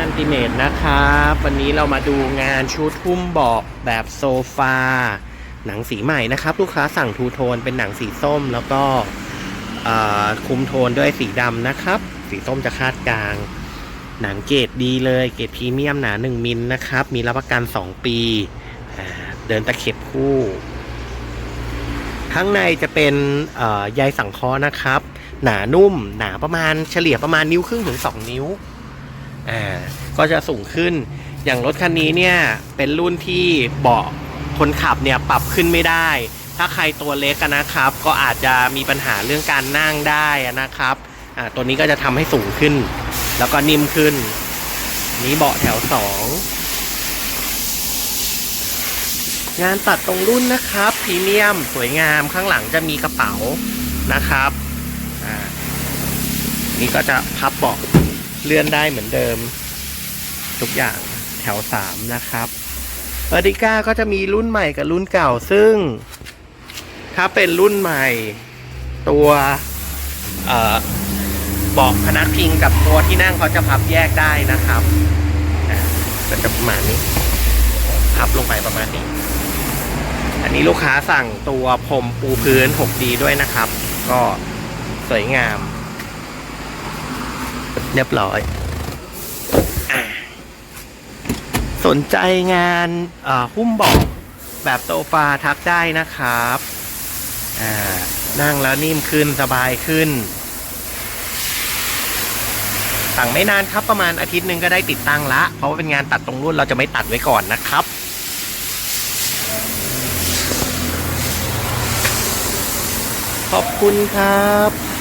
อันติเมตนะครับ วันนี้เรามาดูงานชุดหุ้มเบาะแบบโซฟา หนังสีใหม่นะครับ ลูกค้าสั่งทูโทนเป็นหนังสีส้ม แล้วก็คุมโทนด้วยสีดำนะครับ สีส้มจะคาดกลาง หนังเกรดดีเลยเกรดพรีเมียมหนา 1 มิลนะครับ มีรับประกัน 2 ปี เดินตะเข็บคู่ ข้างในจะเป็นใยสังเคราะห์นะครับ หนานุ่ม หนาประมาณเฉลี่ยประมาณนิ้วครึ่งถึง 2 นิ้ว อ่าก็จะสูงขึ้น อย่างรถคันนี้เนี่ยเป็นรุ่นที่เบาะคนขับเนี่ยปรับขึ้นไม่ได้ ถ้าใครตัวเล็กนะครับ ก็อาจจะมีปัญหาเรื่องการนั่งได้นะครับอ่าตัวนี้ก็จะทำให้สูงขึ้น แล้วก็นิ่มขึ้น นี้เบาะแถวสองงานตัดตรงรุ่นนะครับพรีเมียมสวยงามข้างหลังจะมีกระเป๋านะครับ อ่า นี่ก็จะพับเบาะ เลื่อนได้เหมือนเดิม ทุกอย่างแถวสามนะครับเออร์ติก้าก็จะมีรุ่นใหม่กับรุ่นเก่าซึ่ง ถ้าเป็นรุ่นใหม่ ตัวเอ่อเบาะพนักพิงกับตัวที่นั่งเขาจะพับแยกได้นะครับก็จะประมาณนี้ พับลงไปประมาณนี้ อันนี้ลูกค้าสั่งตัวพรมปูพื้น 6D ด้วยนะครับ ก็สวยงาม เรียบร้อย สนใจงานอ่อหุ้มเบาะแบบโซฟาทักได้นะครับอ่านั่งแล้วนิ่มขึ้นสบายขึ้น สั่งไม่นานครับประมาณอาทิตย์หนึ่งก็ได้ติดตั้งละ เพราะว่าเป็นงานตัดตรงรุ่นเราจะไม่ตัดไว้ก่อนนะครับขอบคุณครับ